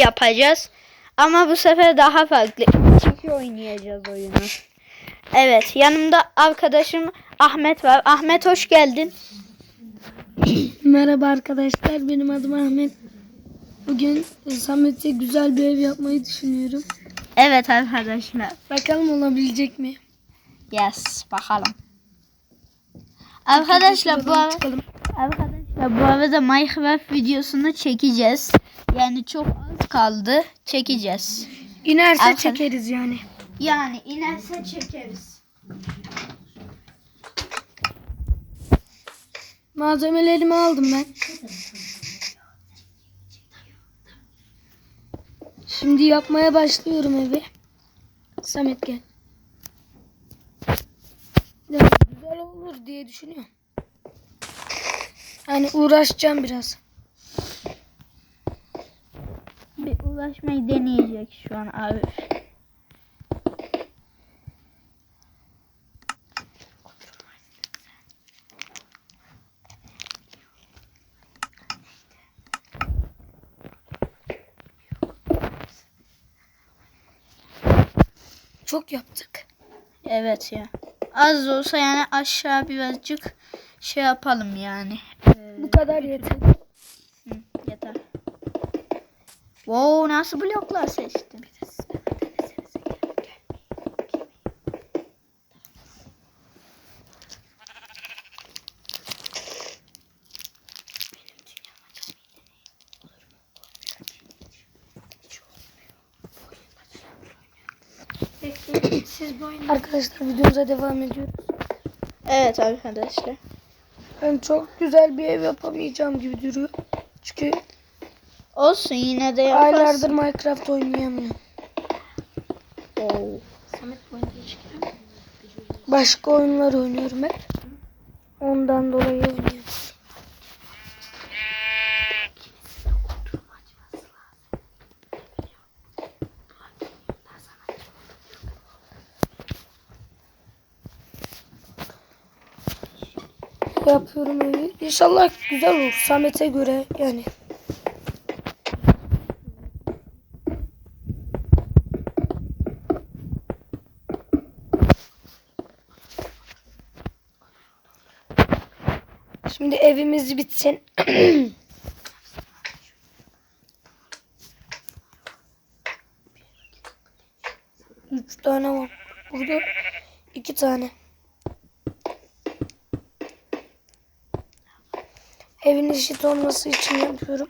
yapacağız. Ama bu sefer daha farklı. Çünkü oynayacağız oyunu. Evet yanımda arkadaşım Ahmet var. Ahmet hoş geldin. Merhaba arkadaşlar, benim adım Ahmet. Bugün Samet'e güzel bir ev yapmayı düşünüyorum. Evet arkadaşlar. Bakalım olabilecek mi? Yes bakalım. Arkadaşlar bu Çıkalım. Arkadaşlar bu arada Minecraft videosunu çekeceğiz. Yani çok az kaldı. Çekeceğiz. İnerse Arkadaş- çekeriz yani. Yani inerse çekeriz. Malzemelerimi aldım ben. Şimdi yapmaya başlıyorum evi. Samet gel. Ya, güzel olur diye düşünüyorum. Yani uğraşacağım biraz. Bir ulaşmayı deneyecek şu an abi. Çok yaptık. Evet ya. Az olsa yani aşağı birazcık şey yapalım yani. Bu kadar yeter. hı, yeter. Wow nasıl bloklar seçtim. Siz bu. Arkadaşlar videomuza devam ediyoruz. Evet arkadaşlar. Ben çok güzel bir ev yapamayacağım gibi duruyor. Çünkü Olsun yine de yaparsın. aylardır Minecraft oynayamıyorum. Wow. Başka oyunlar oynuyorum hep. Ondan dolayı oynuyorum. Yapıyorum evi. İnşallah güzel olur. Samet'e göre yani. Şimdi evimiz bitsin. Üç tane var. Burada iki tane. Evin eşit olması için yapıyorum.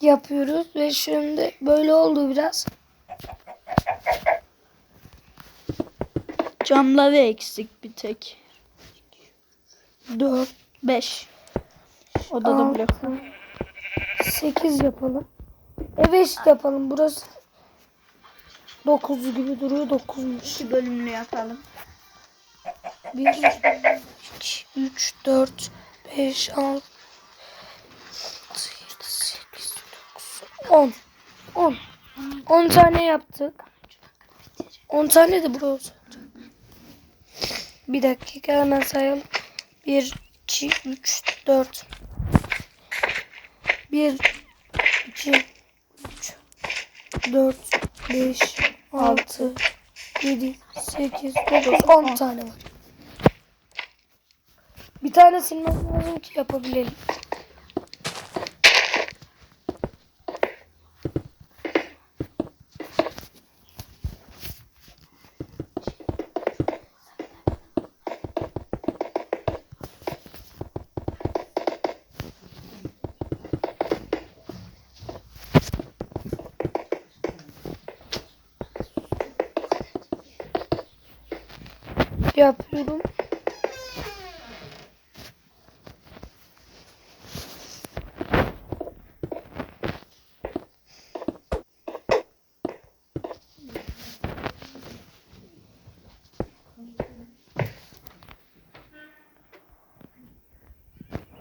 yapıyoruz ve şimdi böyle oldu biraz. Camları eksik bir tek. 4, 5. Odada blok. 8 yapalım. Ev eşit yapalım. Burası 9 gibi duruyor. 9'muş. İki bölümlü yapalım. 1, 2, 3, 4, 5, 6, 7, 8, 9, 10. 10. 10 tane yaptık. 10 tane de burası. Bir dakika hemen sayalım. 1, 2, 3, 4. 1, 2, 3, 4, 5, 6, 7, 8, 9, 10 tane var. Bir tane silmem lazım ki yapabilelim. Yapıyorum.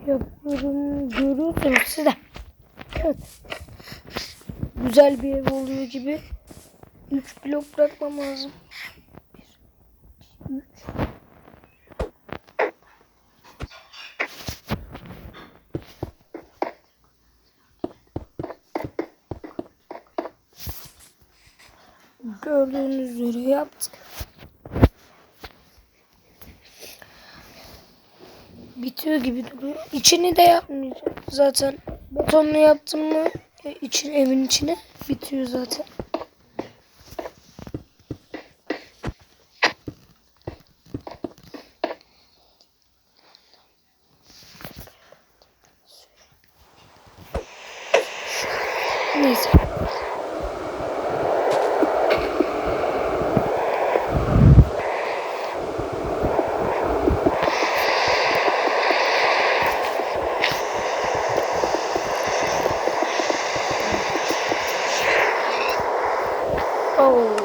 Yapıyorum. Görüyorsunuz siz de. Evet. Güzel bir ev oluyor gibi. 3 blok bırakmam lazım. Gördüğünüz üzere yaptık. Bitiyor gibi duruyor. İçini de yapmayacağım. Zaten betonlu yaptım mı e, için evin içine bitiyor zaten. Neyse. Oh.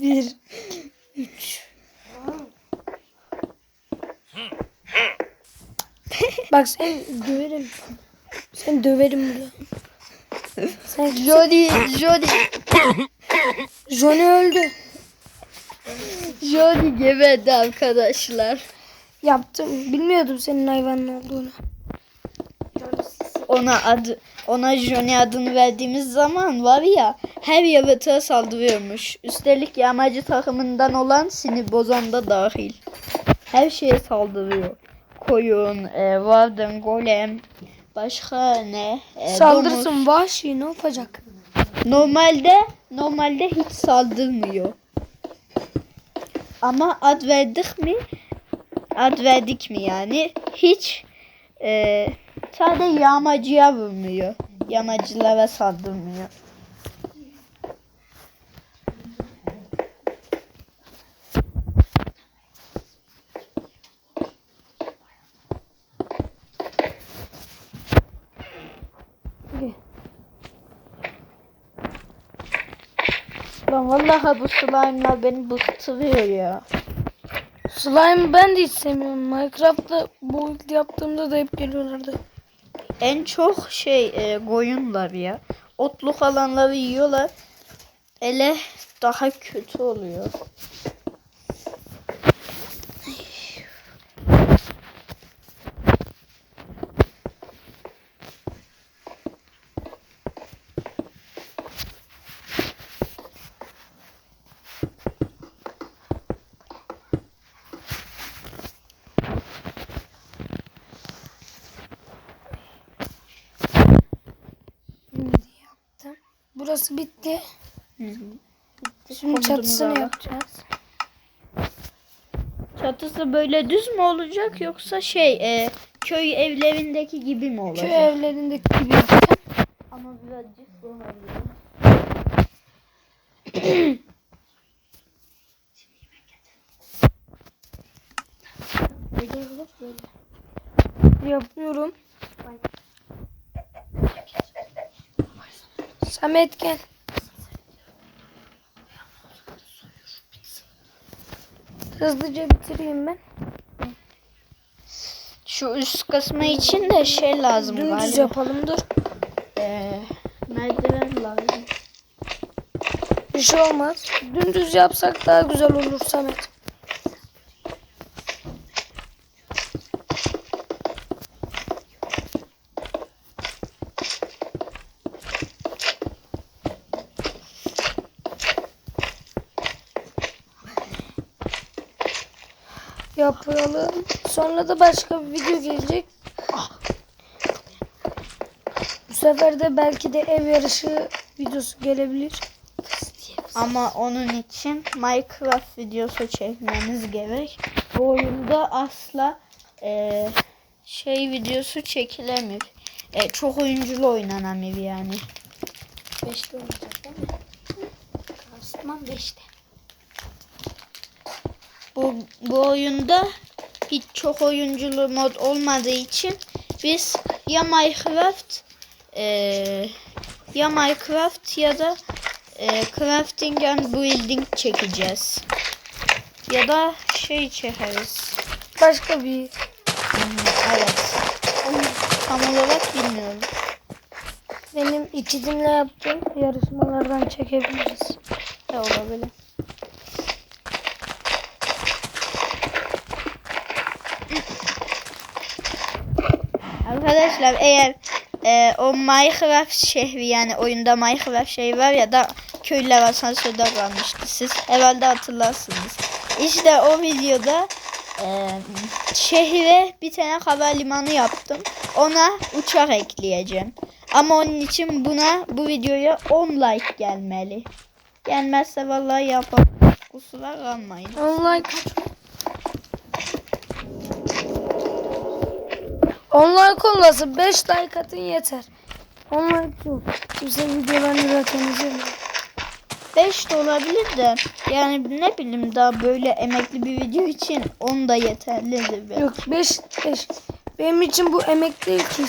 Bir, üç. Bak sen döverim. Sen döverim burada. Sen Jody, Jody, Johnny öldü. Jody geberdi arkadaşlar. Yaptım. Bilmiyordum senin hayvanın olduğunu. Ona adı ona Johnny adını verdiğimiz zaman var ya her yaratığa saldırıyormuş. Üstelik yağmacı takımından olan sinir bozan da dahil. Her şeye saldırıyor. Koyun, e, varden, golem, başka ne? E, domuz. Saldırsın vahşi ne yapacak? Normalde normalde hiç saldırmıyor. Ama ad verdik mi? Ad verdik mi yani? Hiç e, sadece yağmacıya vurmuyor. Yağmacılara saldırmıyor. Vallahi bu slime'lar beni bıktırıyor ya. Slime ben de hiç sevmiyorum. Minecraft'ta bu yaptığımda da hep geliyorlardı. En çok şey e, koyunlar ya. Otluk alanları yiyorlar. Ele daha kötü oluyor. Şimdi yaptım. Burası bitti. Şimdi çatısını Komodumuza bak. yapacağız. Çatısı böyle düz mü olacak yoksa şey e, köy evlerindeki gibi mi olacak? Köy evlerindeki gibi yapacağım. Ama birazcık zor oluyor. Böyle olur böyle. Yapıyorum. Samet gel. Hızlıca bitireyim ben. Şu üst kısmı için de şey lazım Dümdüz galiba. yapalım dur. E, merdiven lazım. Bir şey olmaz. Dümdüz yapsak daha güzel olur Samet. Yapalım. Sonra da başka bir video gelecek. Bu sefer de belki de ev yarışı videosu gelebilir. Ama onun için Minecraft videosu çekmemiz gerek. Bu oyunda asla e, şey videosu çekilemiyor. E, çok oyunculu oynanamıyor yani. 5'te olacak değil mi? Osman 5'te. Bu, bu oyunda hiç çok oyunculu mod olmadığı için biz ya Minecraft eee, ya Minecraft ya da eee, Crafting and Building çekeceğiz. Ya da şey çekeriz. Başka bir Hmm, evet. Tam olarak bilmiyorum. benim ikizimle yaptığım yarışmalardan çekebiliriz. Ne olabilir? Arkadaşlar eğer e, o Minecraft şehri yani oyunda Minecraft şey var ya da köylüler asansörde kalmıştı. Siz herhalde hatırlarsınız. İşte o videoda e, şehre bir tane havalimanı yaptım. Ona uçak ekleyeceğim. Ama onun için buna bu videoya 10 like gelmeli. Gelmezse vallahi yapamam. Kusura kalmayın. Online Online olmasın 5 like atın yeter. Online yok. Kimse videolarını zaten izlemiyor. 5 de olabilir de yani ne bileyim daha böyle emekli bir video için 10 da yeterlidir be. Yok 5 5. Benim için bu emek değil ki.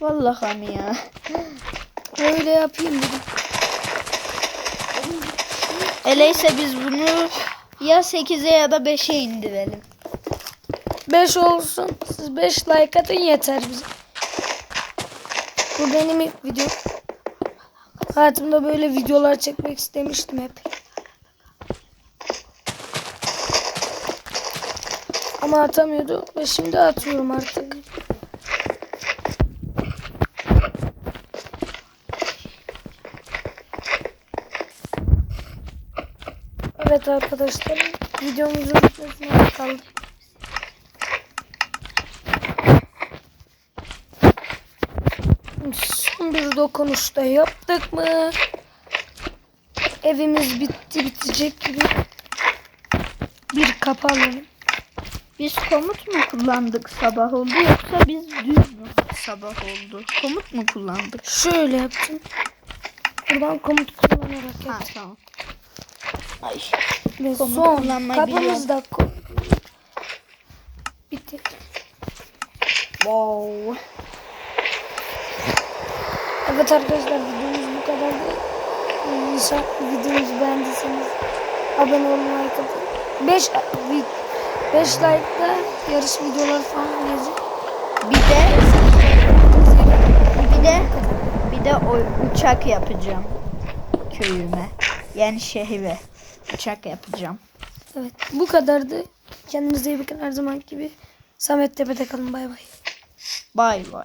Vallahi mi ya. Öyle yapayım dedim. Öyleyse biz bunu ya 8'e ya da 5'e indirelim. 5 olsun. Siz 5 like atın yeter bize. Bu benim ilk video. Hayatımda böyle videolar çekmek istemiştim hep. Ama atamıyordu ve şimdi atıyorum artık. Evet arkadaşlar videomuzun bitmesine kaldı. Bir dokunuşta yaptık mı? Evimiz bitti bitecek gibi. Bir kapalım. Biz komut mu kullandık sabah oldu yoksa biz düz mü sabah oldu? Komut mu kullandık? Şöyle yaptım. Buradan komut kullanarak Ha yaptım. tamam. Ay. Ve komut son kapımız da bitti. Wow. Evet arkadaşlar videomuz bu kadardı. İnşallah videomuzu beğendiyseniz abone olmayı kapatın. 5 5 like'da yarış videoları falan gelecek. Bir de bir de bir de o uçak yapacağım köyüme. Yani şehre uçak yapacağım. Evet bu kadardı. Kendinize iyi bakın her zaman gibi. Samet Tepe'de kalın bay bay. Bay bay.